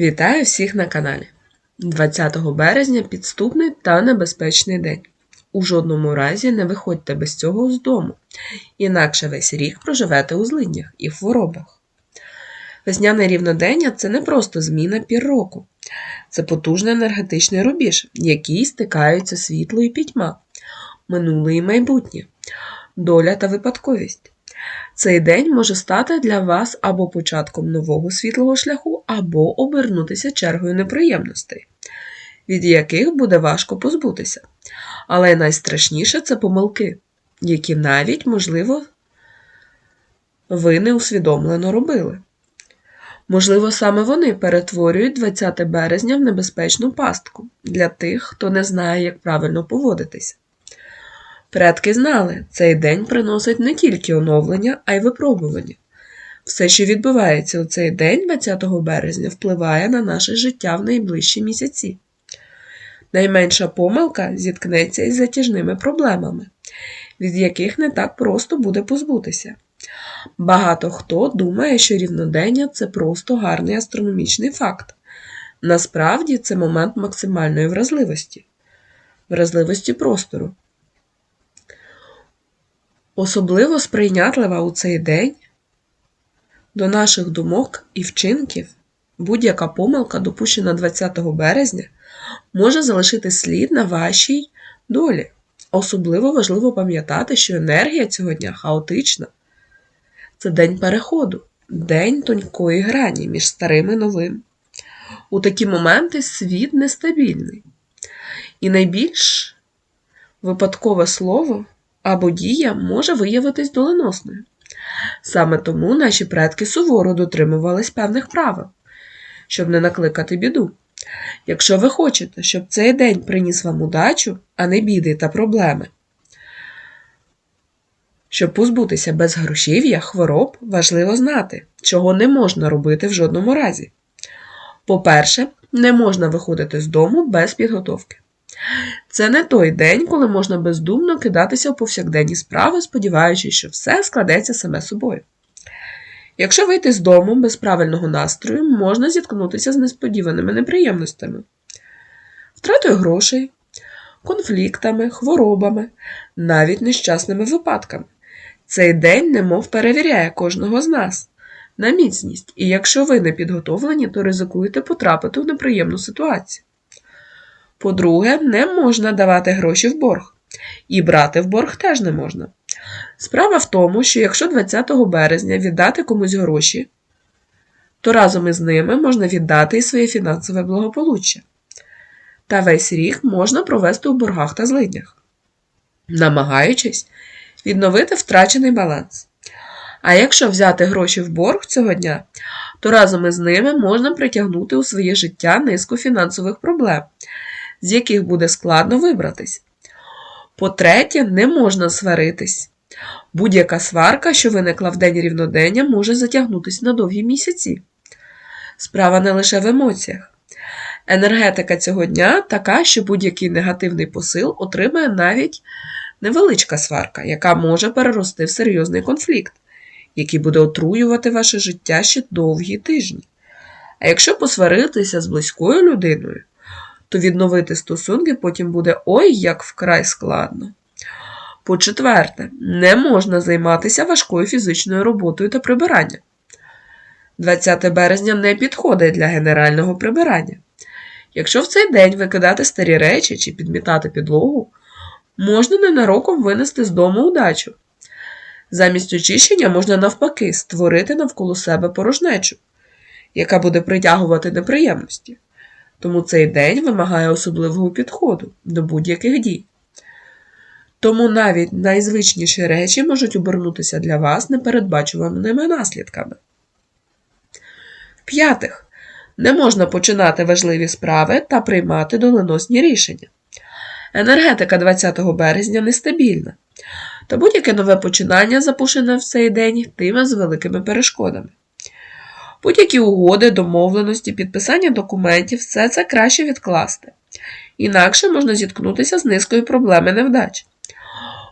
Вітаю всіх на каналі. 20 березня підступний та небезпечний день. У жодному разі не виходьте без цього з дому, інакше весь рік проживете у злиднях і в хворобах. Весняне рівнодення це не просто зміна пір року, це потужний енергетичний рубіж, який стикаються світло і пітьма, минуле і майбутнє, доля та випадковість. Цей день може стати для вас або початком нового світлого шляху, або обернутися чергою неприємностей, від яких буде важко позбутися. Але найстрашніше це помилки, які навіть, можливо, ви неусвідомлено робили. Можливо, саме вони перетворюють 20 березня в небезпечну пастку для тих, хто не знає, як правильно поводитися. Предки знали, цей день приносить не тільки оновлення, а й випробування. Все, що відбувається у цей день, 20 березня, впливає на наше життя в найближчі місяці. Найменша помилка зіткнеться із затяжними проблемами, від яких не так просто буде позбутися. Багато хто думає, що рівнодення це просто гарний астрономічний факт. Насправді це момент максимальної вразливості, вразливості простору. Особливо сприйнятлива у цей день до наших думок і вчинків будь-яка помилка, допущена 20 березня, може залишити слід на вашій долі. Особливо важливо пам'ятати, що енергія цього дня хаотична. Це день переходу, день тонької грані між старим і новим. У такі моменти світ нестабільний. І найбільш випадкове слово або дія може виявитись доленосною. Саме тому наші предки суворо дотримувались певних правил, щоб не накликати біду. Якщо ви хочете, щоб цей день приніс вам удачу, а не біди та проблеми. Щоб позбутися безгрошів'я, хвороб, важливо знати, чого не можна робити в жодному разі. По-перше, не можна виходити з дому без підготовки. Це не той день, коли можна бездумно кидатися в повсякденні справи, сподіваючись, що все складеться саме собою. Якщо вийти з дому без правильного настрою, можна зіткнутися з несподіваними неприємностями, втратою грошей, конфліктами, хворобами, навіть нещасними випадками. Цей день немов перевіряє кожного з нас на міцність, і якщо ви не підготовлені, то ризикуєте потрапити в неприємну ситуацію. По-друге, не можна давати гроші в борг. І брати в борг теж не можна. Справа в тому, що якщо 20 березня віддати комусь гроші, то разом із ними можна віддати і своє фінансове благополуччя. Та весь рік можна провести у боргах та злиднях, намагаючись відновити втрачений баланс. А якщо взяти гроші в борг цього дня, то разом із ними можна притягнути у своє життя низку фінансових проблем, з яких буде складно вибратись. По-третє, не можна сваритись. Будь-яка сварка, що виникла в день рівнодення, може затягнутися на довгі місяці. Справа не лише в емоціях. Енергетика цього дня така, що будь-який негативний посил отримає навіть невеличка сварка, яка може перерости в серйозний конфлікт, який буде отруювати ваше життя ще довгі тижні. А якщо посваритися з близькою людиною, то відновити стосунки потім буде ой як вкрай складно. По-четверте, не можна займатися важкою фізичною роботою та прибиранням. 20 березня не підходить для генерального прибирання. Якщо в цей день викидати старі речі чи підмітати підлогу, можна ненароком винести з дому удачу. Замість очищення можна навпаки створити навколо себе порожнечу, яка буде притягувати неприємності. Тому цей день вимагає особливого підходу до будь-яких дій. Тому навіть найзвичніші речі можуть обернутися для вас непередбачуваними наслідками. В-п'ятих, не можна починати важливі справи та приймати доленосні рішення. Енергетика 20 березня нестабільна, та будь-яке нове починання, запущене в цей день, йтиме з великими перешкодами. Будь-які угоди, домовленості, підписання документів все це краще відкласти. Інакше можна зіткнутися з низкою проблем і невдач.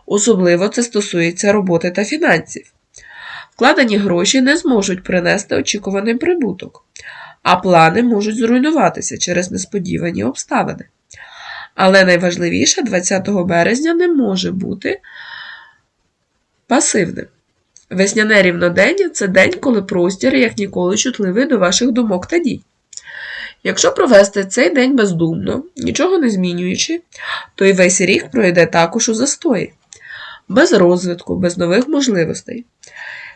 Особливо це стосується роботи та фінансів. Вкладені гроші не зможуть принести очікуваний прибуток, а плани можуть зруйнуватися через несподівані обставини. Але найважливіше, 20 березня не може бути пасивним. Весняне рівнодення це день, коли простір як ніколи чутливий до ваших думок та дій. Якщо провести цей день бездумно, нічого не змінюючи, то і весь рік пройде також у застої, без розвитку, без нових можливостей.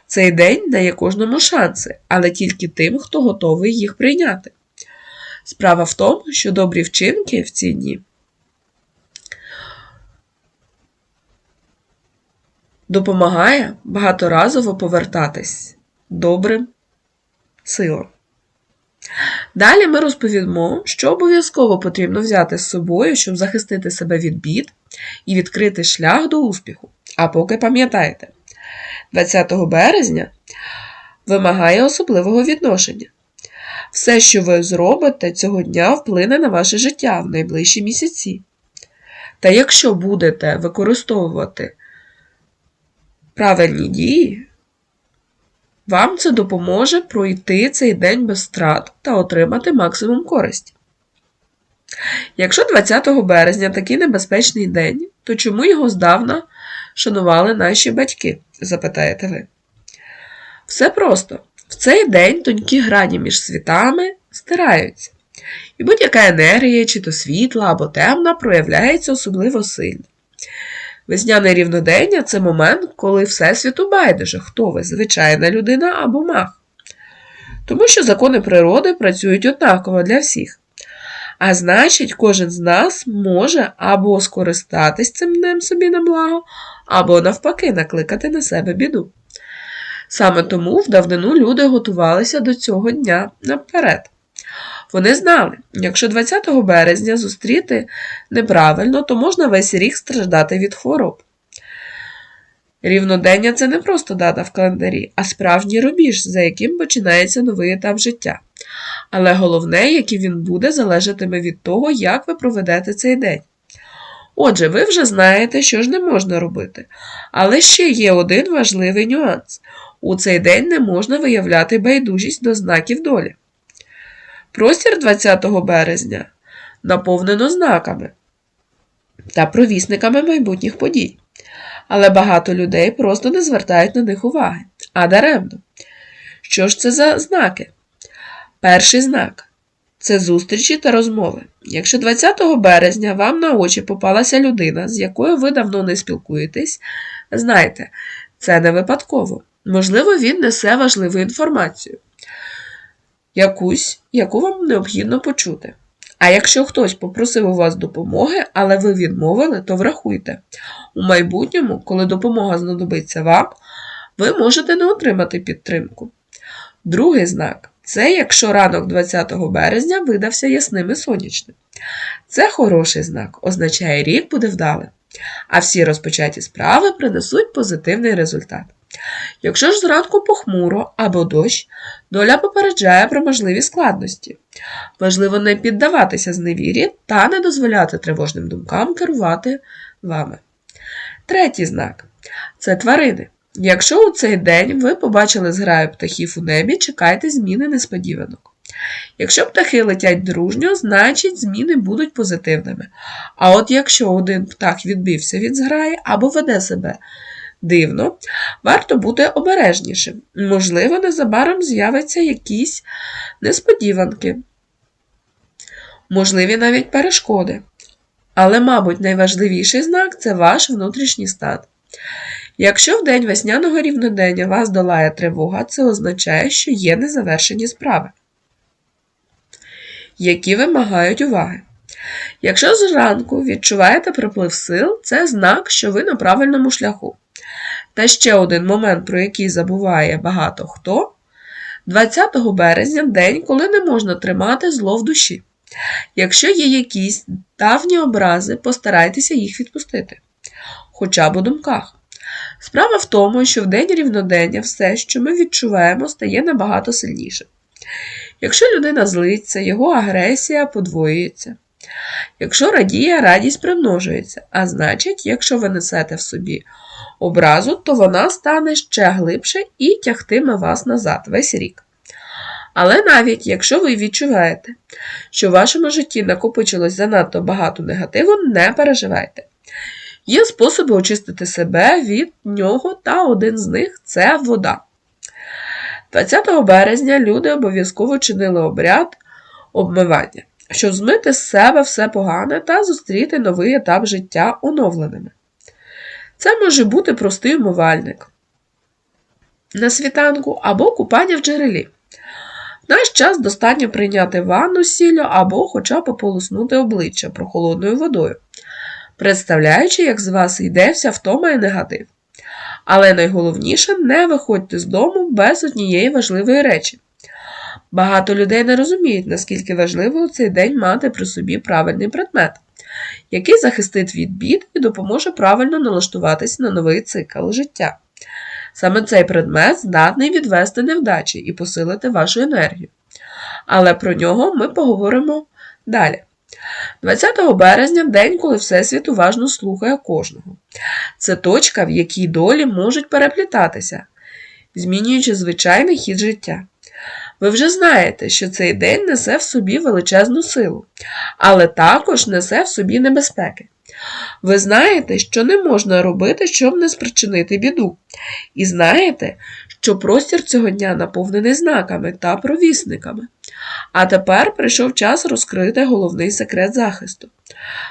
Цей день дає кожному шанси, але тільки тим, хто готовий їх прийняти. Справа в тому, що добрі вчинки в ці дні допомагає багаторазово повертатись добрим силам. Далі ми розповімо, що обов'язково потрібно взяти з собою, щоб захистити себе від бід і відкрити шлях до успіху. А поки пам'ятайте, 20 березня вимагає особливого відношення. Все, що ви зробите цього дня, вплине на ваше життя в найближчі місяці. Та якщо будете використовувати правильні дії, вам це допоможе пройти цей день без страт та отримати максимум користі. Якщо 20 березня такий небезпечний день, то чому його здавна шанували наші батьки? запитаєте ви. Все просто. В цей день тонкі грані між світами стираються, і будь-яка енергія, чи то світла або темна, проявляється особливо сильно. Весняне рівнодення це момент, коли Всесвіту байдуже, хто ви, звичайна людина або маг. Тому що закони природи працюють однаково для всіх. А значить, кожен з нас може або скористатись цим днем собі на благо, або навпаки накликати на себе біду. Саме тому в давнину люди готувалися до цього дня наперед. Вони знали, якщо 20 березня зустріти неправильно, то можна весь рік страждати від хвороб. Рівнодення це не просто дата в календарі, а справжній рубіж, за яким починається новий етап життя. Але головне, який він буде, залежатиме від того, як ви проведете цей день. Отже, ви вже знаєте, що ж не можна робити. Але ще є один важливий нюанс: у цей день не можна виявляти байдужість до знаків долі. Простір 20 березня наповнено знаками та провісниками майбутніх подій. Але багато людей просто не звертають на них уваги, а даремно. Що ж це за знаки? Перший знак це зустрічі та розмови. Якщо 20 березня вам на очі попалася людина, з якою ви давно не спілкуєтесь, знайте, це не випадково. Можливо, він несе важливу інформацію якусь, яку вам необхідно почути. А якщо хтось попросив у вас допомоги, але ви відмовили, то врахуйте. У майбутньому, коли допомога знадобиться вам, ви можете не отримати підтримку. Другий знак це якщо ранок 20 березня видався ясним і сонячним. Це хороший знак, означає, рік буде вдалим, а всі розпочаті справи принесуть позитивний результат. Якщо ж зранку похмуро або дощ, доля попереджає про можливі складності. Важливо не піддаватися зневірі та не дозволяти тривожним думкам керувати вами. Третій знак це тварини. Якщо у цей день ви побачили зграю птахів у небі, чекайте зміни несподіванок. Якщо птахи летять дружньо, значить зміни будуть позитивними. А от якщо один птах відбився від зграї або веде себе дивно, варто бути обережнішим. Можливо, незабаром з'являться якісь несподіванки, можливі навіть перешкоди. Але, мабуть, найважливіший знак це ваш внутрішній стан. Якщо в день весняного рівнодення вас долає тривога, це означає, що є незавершені справи, які вимагають уваги. Якщо зранку відчуваєте приплив сил, це знак, що ви на правильному шляху. Та ще один момент, про який забуває багато хто 20 березня день, коли не можна тримати зло в душі. Якщо є якісь давні образи, постарайтеся їх відпустити, хоча б у думках. Справа в тому, що в день рівнодення все, що ми відчуваємо, стає набагато сильнішим. Якщо людина злиться, його агресія подвоюється. Якщо радіє, радість примножується, а значить, якщо ви несете в собі образу, то вона стане ще глибше і тягтиме вас назад весь рік. Але навіть якщо ви відчуваєте, що в вашому житті накопичилось занадто багато негативу, не переживайте. Є способи очистити себе від нього, та один з них це вода. 20 березня люди обов'язково чинили обряд обмивання, щоб змити з себе все погане та зустріти новий етап життя оновленими. Це може бути простий умивальник на світанку або купання в джерелі. В наш час достатньо прийняти ванну сіллю або хоча б ополоснути обличчя прохолодною водою, представляючи, як з вас йде вся втома і негатив. Але найголовніше не виходьте з дому без однієї важливої речі. Багато людей не розуміють, наскільки важливо у цей день мати при собі правильний предмет, який захистить від бід і допоможе правильно налаштуватися на новий цикл життя. Саме цей предмет здатний відвести невдачі і посилити вашу енергію. Але про нього ми поговоримо далі. 20 березня день, коли Всесвіт уважно слухає кожного. Це точка, в якій долі можуть переплітатися, змінюючи звичайний хід життя. Ви вже знаєте, що цей день несе в собі величезну силу, але також несе в собі небезпеки. Ви знаєте, що не можна робити, щоб не спричинити біду. І знаєте, що простір цього дня наповнений знаками та провісниками. А тепер прийшов час розкрити головний секрет захисту.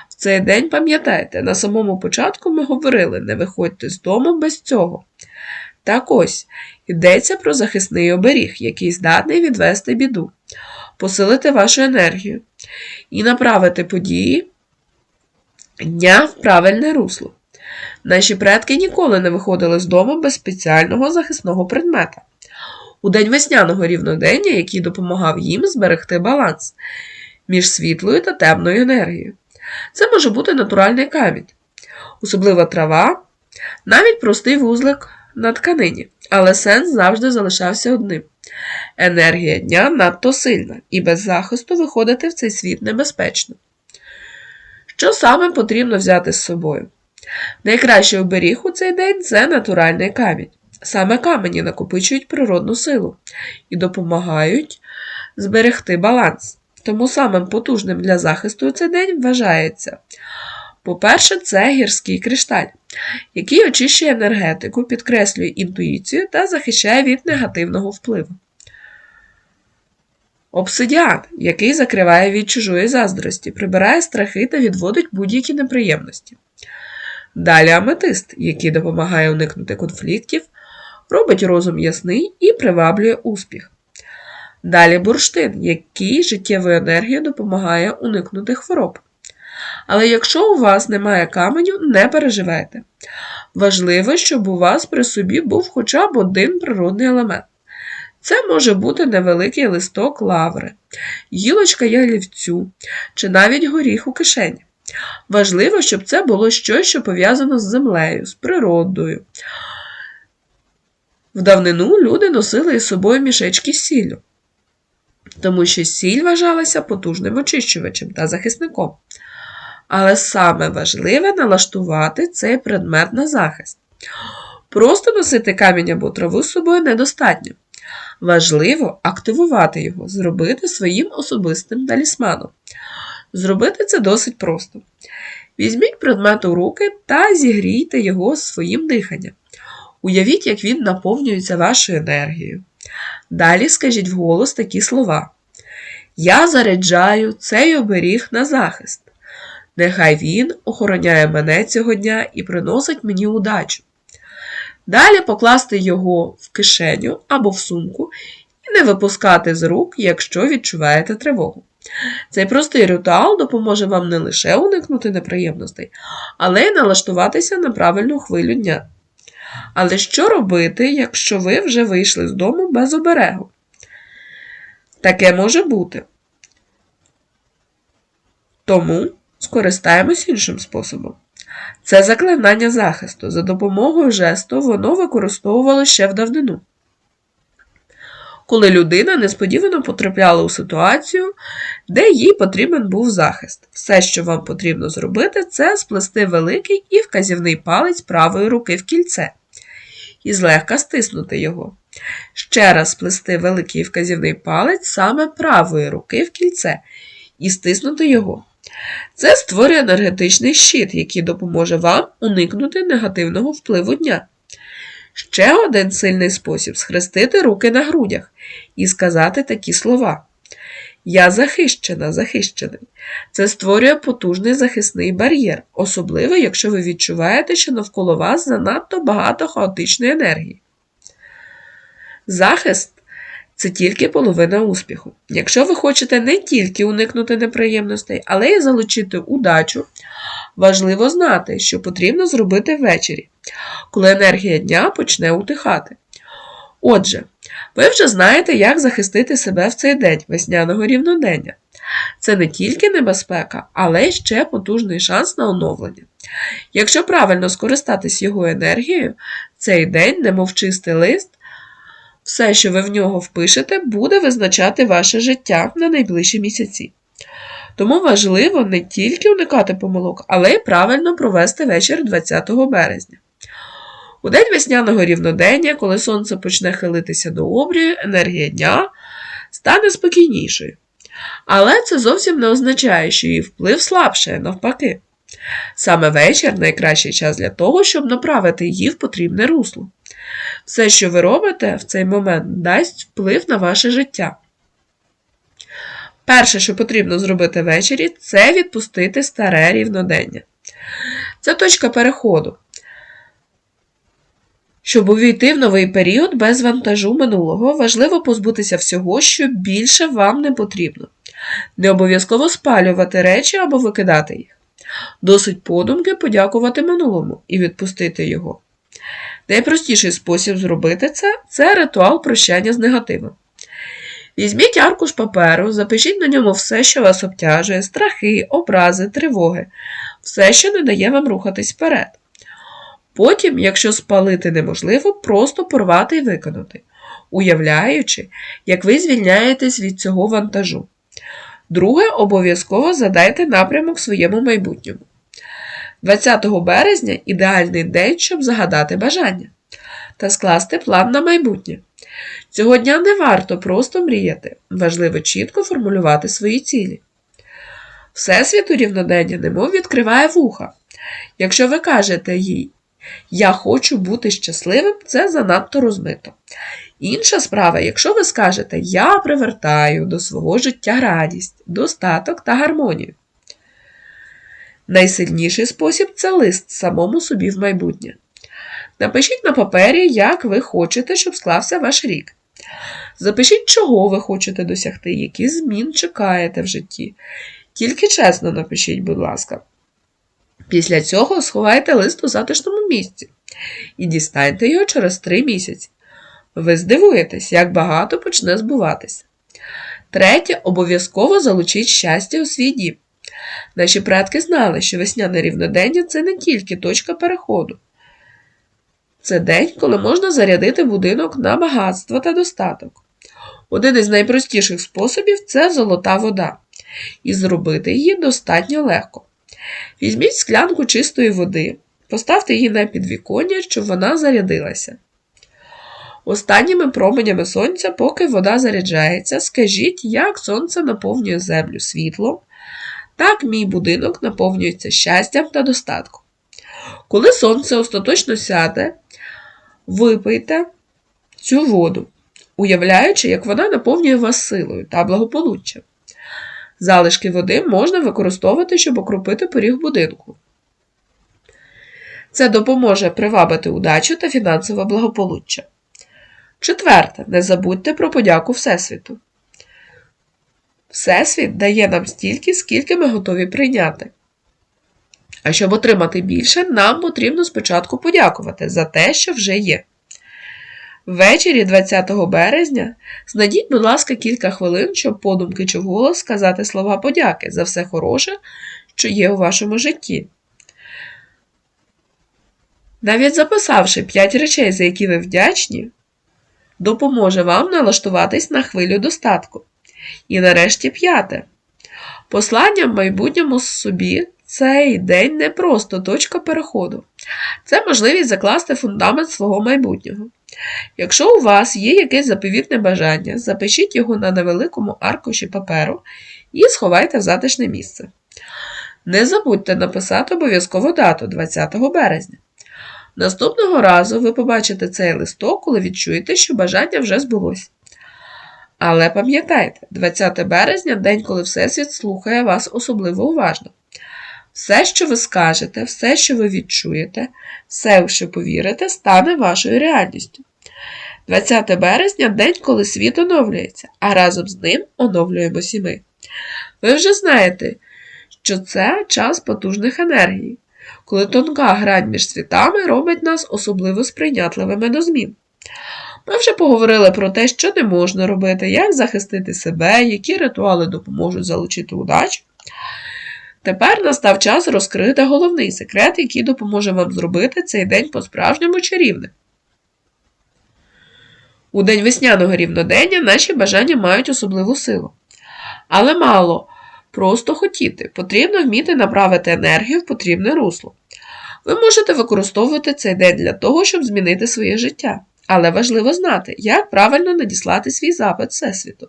В цей день пам'ятайте, на самому початку ми говорили, не виходьте з дому без цього. Так ось, йдеться про захисний оберіг, який здатний відвести біду, посилити вашу енергію і направити події дня в правильне русло. Наші предки ніколи не виходили з дому без спеціального захисного предмета. У день весняного рівнодення, який допомагав їм зберегти баланс між світлою та темною енергією. Це може бути натуральний камінь, особлива трава, навіть простий вузлик на тканині, але сенс завжди залишався одним. Енергія дня надто сильна, і без захисту виходити в цей світ небезпечно. Що саме потрібно взяти з собою? Найкращий оберіг у цей день це натуральний камінь. Саме камені накопичують природну силу і допомагають зберегти баланс. Тому самим потужним для захисту цей день вважається. По-перше, це гірський кришталь, який очищує енергетику, підкреслює інтуїцію та захищає від негативного впливу. Обсидіан, який закриває від чужої заздрості, прибирає страхи та відводить будь-які неприємності. Далі аметист, який допомагає уникнути конфліктів, робить розум ясний і приваблює успіх. Далі бурштин, який життєвою енергією допомагає уникнути хвороб. Але якщо у вас немає каменю, не переживайте. Важливо, щоб у вас при собі був хоча б один природний елемент. Це може бути невеликий листок лаври, гілочка ялівцю чи навіть горіх у кишені. Важливо, щоб це було щось, що пов'язано з землею, з природою. В давнину люди носили із собою мішечки сіллю, тому що сіль вважалася потужним очищувачем та захисником. Але саме важливе налаштувати цей предмет на захист. Просто носити камінь або траву з собою недостатньо. Важливо активувати його, зробити своїм особистим талісманом. Зробити це досить просто. Візьміть предмет у руки та зігрійте його своїм диханням. Уявіть, як він наповнюється вашою енергією. Далі скажіть вголос такі слова. Я заряджаю цей оберіг на захист. Нехай він охороняє мене цього дня і приносить мені удачу. Далі покласти його в кишеню або в сумку і не випускати з рук, якщо відчуваєте тривогу. Цей простий ритуал допоможе вам не лише уникнути неприємностей, але й налаштуватися на правильну хвилю дня. Але що робити, якщо ви вже вийшли з дому без оберегу? Таке може бути. Тому скористаємось іншим способом. Це заклинання захисту. За допомогою жесту воно використовувало ще в давнину. Коли людина несподівано потрапляла у ситуацію, де їй потрібен був захист. Все, що вам потрібно зробити, це сплести великий і вказівний палець правої руки в кільце і злегка стиснути його. Ще раз сплести великий вказівний палець саме правої руки в кільце і стиснути його. Це створює енергетичний щит, який допоможе вам уникнути негативного впливу дня. Ще один сильний спосіб схрестити руки на грудях і сказати такі слова. Я захищена, захищений. Це створює потужний захисний бар'єр, особливо, якщо ви відчуваєте, що навколо вас занадто багато хаотичної енергії. Захист це тільки половина успіху. Якщо ви хочете не тільки уникнути неприємностей, але й залучити удачу, важливо знати, що потрібно зробити ввечері, коли енергія дня почне утихати. Отже, ви вже знаєте, як захистити себе в цей день весняного рівнодення. Це не тільки небезпека, але й ще потужний шанс на оновлення. Якщо правильно скористатись його енергією, цей день, немов чистий лист, все, що ви в нього впишете, буде визначати ваше життя на найближчі місяці. Тому важливо не тільки уникати помилок, але й правильно провести вечір 20 березня. У день весняного рівнодення, коли сонце почне хилитися до обрію, енергія дня стане спокійнішою. Але це зовсім не означає, що її вплив слабшає, навпаки. Саме вечір найкращий час для того, щоб направити її в потрібне русло. Все, що ви робите в цей момент, дасть вплив на ваше життя. Перше, що потрібно зробити ввечері, це відпустити старе рівнодення. Це точка переходу. Щоб увійти в новий період без вантажу минулого, важливо позбутися всього, що більше вам не потрібно. Не обов'язково спалювати речі або викидати їх. Досить подумки подякувати минулому і відпустити його. Найпростіший спосіб зробити це це ритуал прощання з негативом. Візьміть аркуш паперу, запишіть на ньому все, що вас обтяжує, страхи, образи, тривоги, все, що не дає вам рухатись вперед. Потім, якщо спалити неможливо, просто порвати і виконати, уявляючи, як ви звільняєтесь від цього вантажу. Друге, обов'язково задайте напрямок своєму майбутньому. 20 березня ідеальний день, щоб загадати бажання та скласти план на майбутнє. Цього дня не варто просто мріяти, важливо чітко формулювати свої цілі. Всесвіт у рівнодення немов відкриває вуха. Якщо ви кажете їй, я хочу бути щасливим, це занадто розмито. Інша справа, якщо ви скажете Я привертаю до свого життя радість, достаток та гармонію. Найсильніший спосіб це лист самому собі в майбутнє. Напишіть на папері, як ви хочете, щоб склався ваш рік. Запишіть, чого ви хочете досягти, які змін чекаєте в житті. Тільки чесно напишіть, будь ласка. Після цього сховайте лист у затишному місці і дістаньте його через три місяці. Ви здивуєтесь, як багато почне збуватися. Третє, обов'язково залучіть щастя у свій дім. Наші предки знали, що весняне рівнодення це не тільки точка переходу. Це день, коли можна зарядити будинок на багатство та достаток. Один із найпростіших способів це золота вода, і зробити її достатньо легко. Візьміть склянку чистої води, поставте її на підвіконня, щоб вона зарядилася. Останніми променями сонця, поки вода заряджається, скажіть, як сонце наповнює землю світлом, так мій будинок наповнюється щастям та достатком. Коли сонце остаточно сяде, випийте цю воду, уявляючи, як вона наповнює вас силою та благополуччям. Залишки води можна використовувати, щоб окропити поріг будинку. Це допоможе привабити удачу та фінансове благополуччя. Четверте, не забудьте про подяку Всесвіту. Всесвіт дає нам стільки, скільки ми готові прийняти. А щоб отримати більше, нам потрібно спочатку подякувати за те, що вже є. Ввечері 20 березня знайдіть, будь ласка, кілька хвилин, щоб подумки чи вголос сказати слова подяки за все хороше, що є у вашому житті. Навіть записавши 5 речей, за які ви вдячні, допоможе вам налаштуватись на хвилю достатку. І нарешті п'яте. Послання в майбутньому собі цей день не просто точка переходу. Це можливість закласти фундамент свого майбутнього. Якщо у вас є якесь заповітне бажання, запишіть його на невеликому аркуші паперу і сховайте в затишне місце. Не забудьте написати обов'язково дату 20 березня. Наступного разу ви побачите цей листок, коли відчуєте, що бажання вже збулось. Але пам'ятайте, 20 березня день, коли Всесвіт слухає вас особливо уважно. Все, що ви скажете, все, що ви відчуєте, все, в що повірите, стане вашою реальністю. 20 березня день, коли світ оновлюється, а разом з ним оновлюємося і ми. Ви вже знаєте, що це час потужних енергій, коли тонка грань між світами робить нас особливо сприйнятливими до змін. Ми вже поговорили про те, що не можна робити, як захистити себе, які ритуали допоможуть залучити удачу. Тепер настав час розкрити головний секрет, який допоможе вам зробити цей день по-справжньому чарівним. У день весняного рівнодення наші бажання мають особливу силу. Але мало просто хотіти, потрібно вміти направити енергію в потрібне русло. Ви можете використовувати цей день для того, щоб змінити своє життя. Але важливо знати, як правильно надіслати свій запит Всесвіту.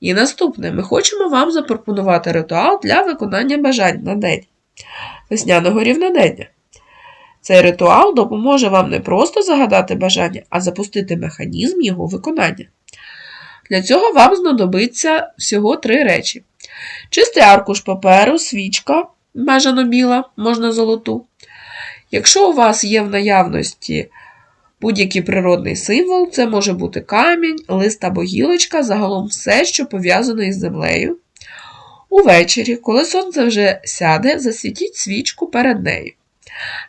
І наступне, ми хочемо вам запропонувати ритуал для виконання бажань на день весняного рівнодення. Цей ритуал допоможе вам не просто загадати бажання, а запустити механізм його виконання. Для цього вам знадобиться всього три речі: чистий аркуш паперу, свічка, бажано біла, можна золоту. Якщо у вас є в наявності будь-який природний символ, це може бути камінь, лист або гілочка, загалом все, що пов'язано із землею. Увечері, коли сонце вже сяде, засвітіть свічку перед нею.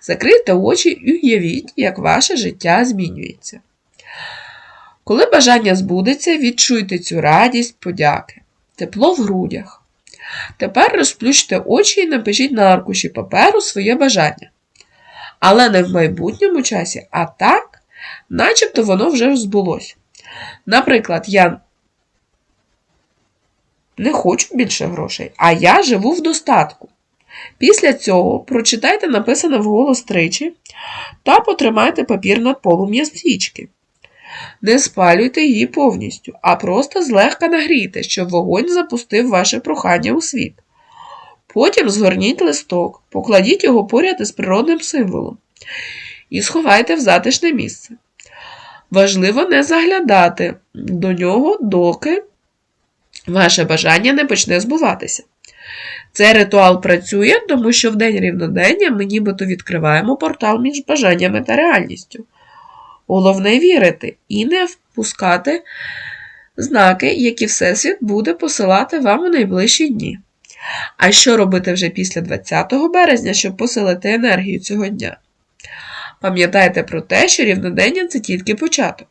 Закрийте очі і уявіть, як ваше життя змінюється. Коли бажання збудеться, відчуйте цю радість, подяки, тепло в грудях. Тепер розплющте очі і напишіть на аркуші паперу своє бажання. Але не в майбутньому часі, а так, начебто воно вже збулось. Наприклад, я не хочу більше грошей, а я живу в достатку. Після цього прочитайте написане вголос тричі та потримайте папір над полум'я свічки. Не спалюйте її повністю, а просто злегка нагрійте, щоб вогонь запустив ваше прохання у світ. Потім згорніть листок, покладіть його поряд із природним символом і сховайте в затишне місце. Важливо не заглядати до нього, доки ваше бажання не почне збуватися. Цей ритуал працює, тому що в день рівнодення ми нібито відкриваємо портал між бажаннями та реальністю. Головне вірити і не впускати знаки, які Всесвіт буде посилати вам у найближчі дні. А що робити вже після 20 березня, щоб посилити енергію цього дня? Пам'ятайте про те, що рівнодення це тільки початок.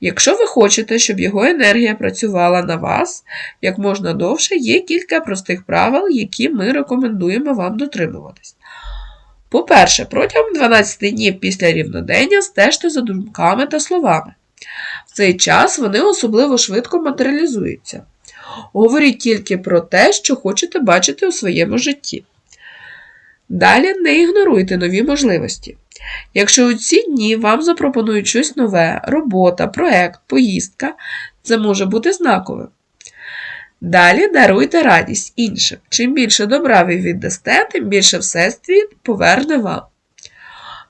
Якщо ви хочете, щоб його енергія працювала на вас як можна довше, є кілька простих правил, які ми рекомендуємо вам дотримуватись. По-перше, протягом 12 днів після рівнодення стежте за думками та словами. В цей час вони особливо швидко матеріалізуються. Говоріть тільки про те, що хочете бачити у своєму житті. Далі не ігноруйте нові можливості. Якщо у ці дні вам запропонують щось нове, робота, проект, поїздка, це може бути знаковим. Далі даруйте радість іншим. Чим більше добра ви віддасте, тим більше всесвіт поверне вам.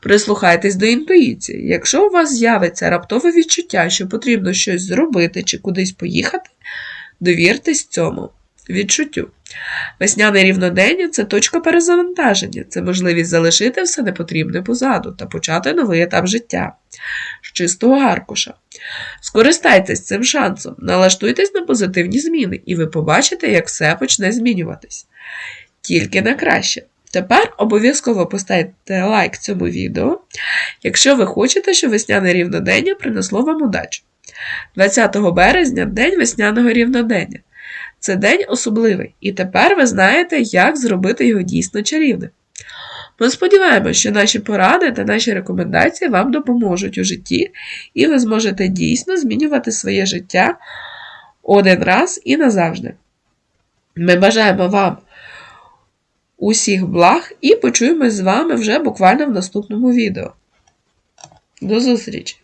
Прислухайтесь до інтуїції. Якщо у вас з'явиться раптове відчуття, що потрібно щось зробити чи кудись поїхати, довіртесь цьому відчуттю. Весняне рівнодення це точка перезавантаження, це можливість залишити все непотрібне позаду та почати новий етап життя з чистого аркуша. Скористайтесь цим шансом, налаштуйтесь на позитивні зміни, і ви побачите, як все почне змінюватись. Тільки на краще. Тепер обов'язково поставте лайк цьому відео, якщо ви хочете, щоб весняне рівнодення принесло вам удачу. 20 березня день весняного рівнодення. Це день особливий, і тепер ви знаєте, як зробити його дійсно чарівним. Ми сподіваємося, що наші поради та наші рекомендації вам допоможуть у житті, і ви зможете дійсно змінювати своє життя один раз і назавжди. Ми бажаємо вам усіх благ і почуємось з вами вже буквально в наступному відео. До зустрічі!